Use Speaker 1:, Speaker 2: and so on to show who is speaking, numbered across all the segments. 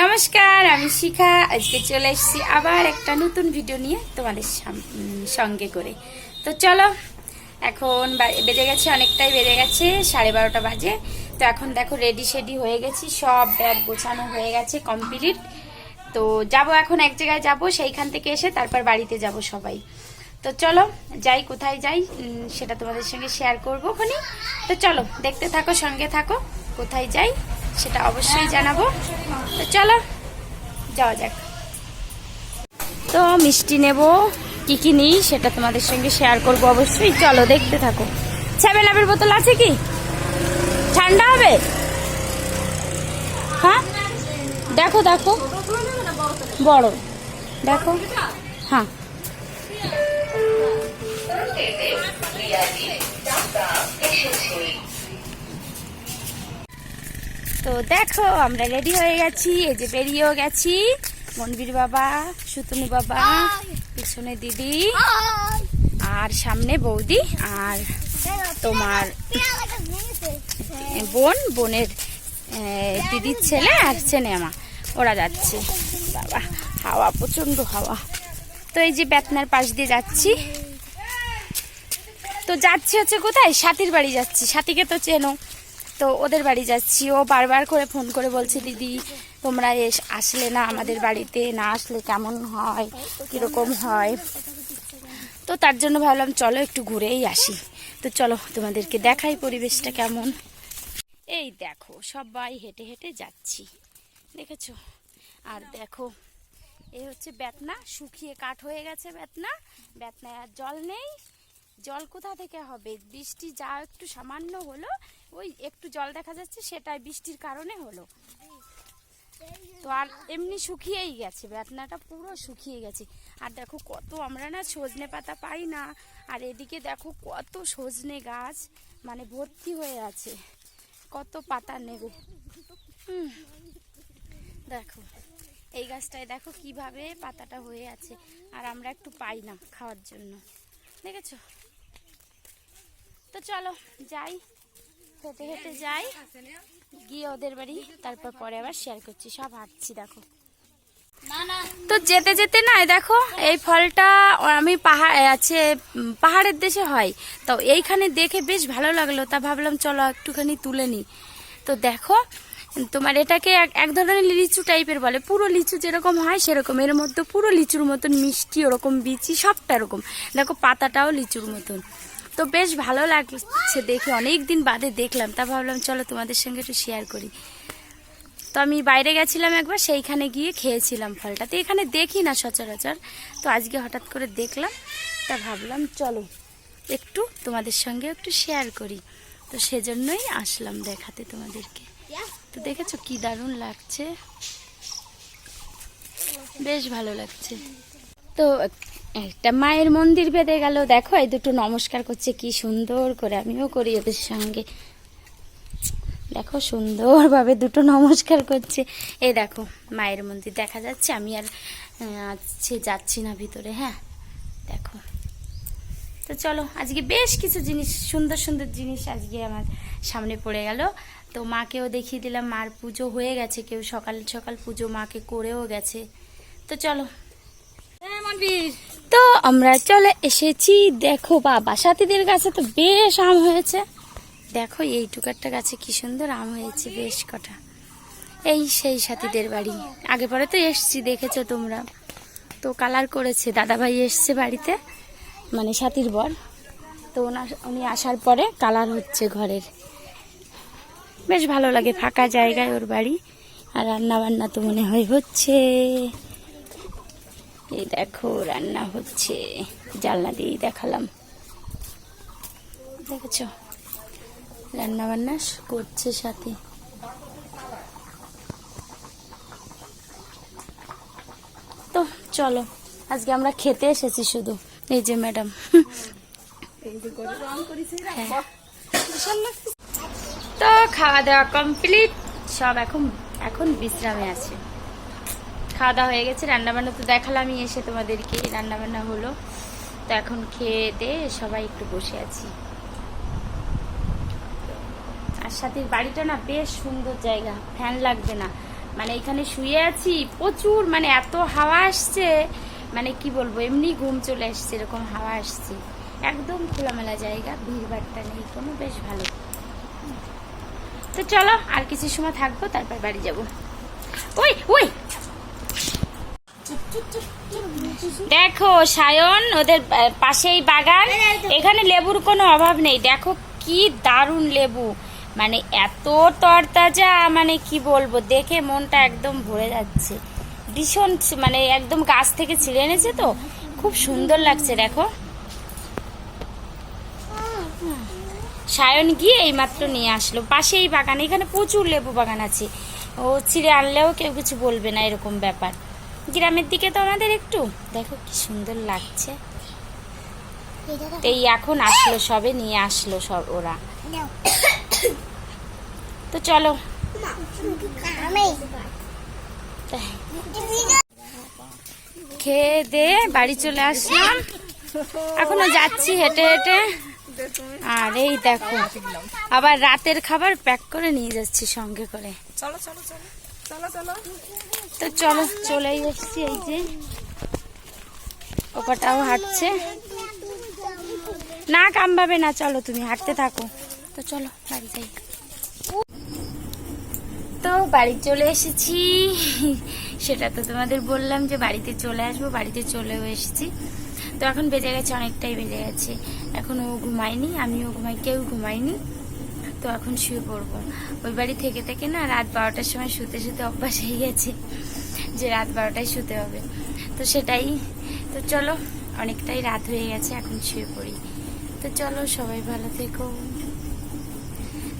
Speaker 1: নমস্কার, আমি শিখা। আজকে চলে এসেছি আবার একটা নতুন ভিডিও নিয়ে তোমাদের সঙ্গে করে। তো চলো, এখন বেজে গেছে, অনেকটাই বেজে গেছে, সাড়ে বারোটা বাজে। তো এখন দেখো রেডি শেডি হয়ে গেছি, সব ব্যাগ গোছানো হয়ে গেছে কমপ্লিট তো যাব এখন এক জায়গায় যাব, সেইখান থেকে এসে তারপর বাড়িতে যাব সবাই। তো চলো, যাই, কোথায় যাই সেটা তোমাদের সঙ্গে শেয়ার করব খনি তো চলো, দেখতে থাকো, সঙ্গে থাকো, কোথায় যাই। সেটা অবশ্যই জানাব। তো চলো, যাওয়া যাক। তো মিষ্টি নেব, কি কি নিই সেটা তোমাদের সঙ্গে শেয়ার করব অবশ্যই। চলো, দেখতে থাকো। সেভেন আপের বোতল আছে কি? ঠান্ডা হবে? হ্যাঁ? দেখো দেখো। বড়। দেখো। হ্যাঁ। তো দেখো, আমরা রেডি হয়ে গেছি। এই যে বেরিয়েও গেছি। মনবীর বাবা, সুতনু বাবা, পিছনে দিদি, আর সামনে বৌদি, আর তোমার বোন, বোনের দিদির ছেলে আর ছেলেমা ওরা যাচ্ছে। বাবা, হাওয়া প্রচণ্ড হাওয়া। তো এই যে বেতনার পাশ দিয়ে যাচ্ছি। তো যাচ্ছি হচ্ছে কোথায়? সাথীর বাড়ি যাচ্ছি। সাথীকে তো চেনো। তো ওদের বাড়ি যাচ্ছি। ও বারবার করে ফোন করে বলছে, দিদি, তোমরা এস, আসলে না আমাদের বাড়িতে না আসলে কেমন হয়? কীরকম হয়? তো তার জন্য ভাবলাম, চলো একটু ঘুরেই আসি। তো চলো তোমাদেরকে দেখাই পরিবেশটা কেমন। এই দেখো, সবাই হেঁটে হেঁটে যাচ্ছি। দেখেছ? আর দেখো এই হচ্ছে বেতনা। শুকিয়ে কাঠ হয়ে গেছে বেতনা। বেতনায় আর জল নেই। জল কোথা থেকে হবে? বৃষ্টি যা একটু সামান্য হলো ওই একটু জল দেখা যাচ্ছে, সেটাই বৃষ্টির কারণে হলো। তো আর এমনি শুকিয়েই গেছে, বেতনাটা পুরো শুকিয়ে গেছে। আর দেখো কত আমরা না সজনে পাতা পাই না, আর এদিকে দেখো কত সজনে গাছ মানে ভর্তি হয়ে আছে। কত পাতা নেবে। দেখো, এই গাছটায় দেখো কীভাবে পাতাটা হয়ে আছে, আর আমরা একটু পাই না খাওয়ার জন্য। দেখেছ? তো চলো, যাই। হেঁটে হেঁটে যাই, গিয়ে ওদের বাড়ি, তারপর পরে আবার শেয়ার করছি। সব হাঁটছি, দেখো। তো যেতে যেতে না দেখো, এই ফলটা আমি পাহাড় আছে পাহাড়ের দেশে হয়। তো এইখানে দেখে বেশ ভালো লাগল, তা ভাবলাম চলো একটুখানি তুলে নিই। তো দেখো, তোমার এটাকে এক- ধরনের লিচু টাইপের বলে। পুরো লিচু যেরকম হয়, সেরকম। এর মধ্যে পুরো লিচুর মতন মিষ্টি, ওরকম বিচি, সবটা এরকম। দেখো, পাতাটাও লিচুর মতন। তো বেশ ভালো লাগছে দেখে অনেক দিন বাদে দেখলাম। তা ভাবলাম, চলো তোমাদের সঙ্গে একটু শেয়ার করি। তো আমি বাইরে গেছিলাম একবার, সেইখানে গিয়ে খেয়েছিলাম ফলটা। তো এখানে দেখি না সচরাচর, তো আজকে হঠাৎ করে দেখলাম। তা ভাবলাম, চলো একটু তোমাদের সঙ্গে একটু শেয়ার করি। তো সেজন্যই আসলাম দেখাতে তোমাদেরকে। তো দেখেছ কি দারুণ লাগছে? বেশ ভালো লাগছে। তো একটা মায়ের মন্দির বেঁধে গেল। দেখো, এই দুটো নমস্কার করছে, কি সুন্দর করে আমিও করি ওদের সঙ্গে। দেখো, সুন্দরভাবে দুটো নমস্কার করছে। এই দেখো, মায়ের মন্দির দেখা যাচ্ছে। আমি আর আছে যাচ্ছি না ভিতরে হ্যাঁ? দেখো। তো চলো, আজকে বেশ কিছু জিনিস, সুন্দর সুন্দর জিনিস আজকে আমার সামনে পড়ে গেল। তো মাকেও দেখিয়ে দিলাম, মার পুজো হয়ে গেছে, কেউ সকাল সকাল পুজো মাকে করেও গেছে। তো চলো তো আমরা চলে এসেছি। দেখো বাবা, সাথীদের কাছে তো বেশ আম হয়েছে। দেখো এই টুকারটা গাছে কি সুন্দর আম হয়েছে, বেশ কটা। এই সেই সাথীদের বাড়ি। আগে পরে তো এসছি, দেখেছ তোমরা। তো কালার করেছে, দাদাভাই এসছে বাড়িতে মানে সাথীর বর। তো ওনার, উনি আসার পরে কালার হচ্ছে ঘরের। বেশ ভালো লাগে, ফাঁকা জায়গায় ওর বাড়ি। আর রান্না বান্না তো মনে হয় হচ্ছে। এই দেখো, রান্না হচ্ছে। জানলা দিয়েই দেখালাম। দেখেছ? রান্না বান্না করছে সাথে। তো চলো, আজকে আমরা খেতে এসেছি শুধু। এই যে ম্যাডাম। তো খাওয়া দাওয়া কমপ্লিট, সব এখন এখন বিশ্রামে আছে। খাওয়া দাওয়া হয়ে গেছে রান্না বান্না তো দেখালামই এসে তোমাদেরকে রান্না বান্না হলো। তো এখন খেয়ে দিয়ে সবাই একটু বসে আছি। আর সাথে বাড়িটা না বেশ সুন্দর জায়গা, ফ্যান লাগবে না। মানে এখানে শুয়ে আছি, প্রচুর মানে এত হাওয়া আসছে মানে কি বলব, এমনি ঘুম চলে আসছে, এরকম হাওয়া আসছে। একদম খোলামেলা জায়গা ভিড়ভাড়টা নেই, কোনো বেশ ভালো। তো চলো, আর কিছু সময় থাকব, তারপর বাড়ি যাব। ওই ওই! দেখো, সায়ন, ওদের পাশেই বাগান। এখানে লেবুর কোনো অভাব নেই। দেখো কি দারুণ লেবু। মানে এত তরতাজা মানে কি বলব, দেখে মনটা একদম ভরে যাচ্ছে। ভীষণ মানে একদম গাছ থেকে ছিঁড়ে এনেছে তো। খুব সুন্দর লাগছে, দেখো। সায়ন গিয়ে এইমাত্র নিয়ে আসলো। পাশেই বাগান, এখানে প্রচুর লেবু বাগান আছে। ও ছিঁড়ে আনলেও কেউ কিছু বলবে না, এরকম ব্যাপার। গ্রামের দিকে তো আমাদের একটু। দেখো কি সুন্দর লাগছে। এই এখন আসলো সবে নিয়ে আসলো সব ওরা। তো চলো। খেয়ে দে বাড়ি চলে আসলাম। এখনও যাচ্ছি হেঁটে হেঁটে। আর এই দেখো আবার রাতের খাবার প্যাক করে নিয়ে যাচ্ছি সঙ্গে করে।
Speaker 2: চলো চলো চলো। চলো চলো।
Speaker 1: তো চলো, চলেই এসছি এই যে। ওপাটাও হাঁটছে। না কামবাবে না, চলো তুমি হাঁটতে থাকো। তো চলো, বাড়ি যাই। তো বাড়ি চলে এসেছি। সেটা তো তোমাদের বললাম যে বাড়িতে চলে আসব, বাড়িতে চলেও এসেছি। তো এখন বেজে গেছে, অনেকটাই বেজে গেছে। এখন ও ঘুমায়নি, আমিও ঘুমাই, কেউ ঘুমায়নি। তো এখন শুয়ে পড়ব। ওই বাড়ি থেকে থেকে না রাত বারোটার সময় শুতে শুতে অভ্যাস হয়ে গেছে যে রাত বারোটায় শুতে হবে। তো সেটাই। তো চলো, অনেকটাই রাত হয়ে গেছে, এখন শুয়ে পড়ি। তো চলো, সবাই ভালো থেকো।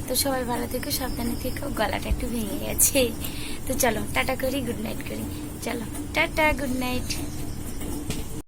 Speaker 1: তো সবাই ভালো থেকো, সাবধানে থেকো, গলাটা একটু ভেঙে গেছে। তো চলো, টাটা করি গুড নাইট করি। চলো, টাটা গুড নাইট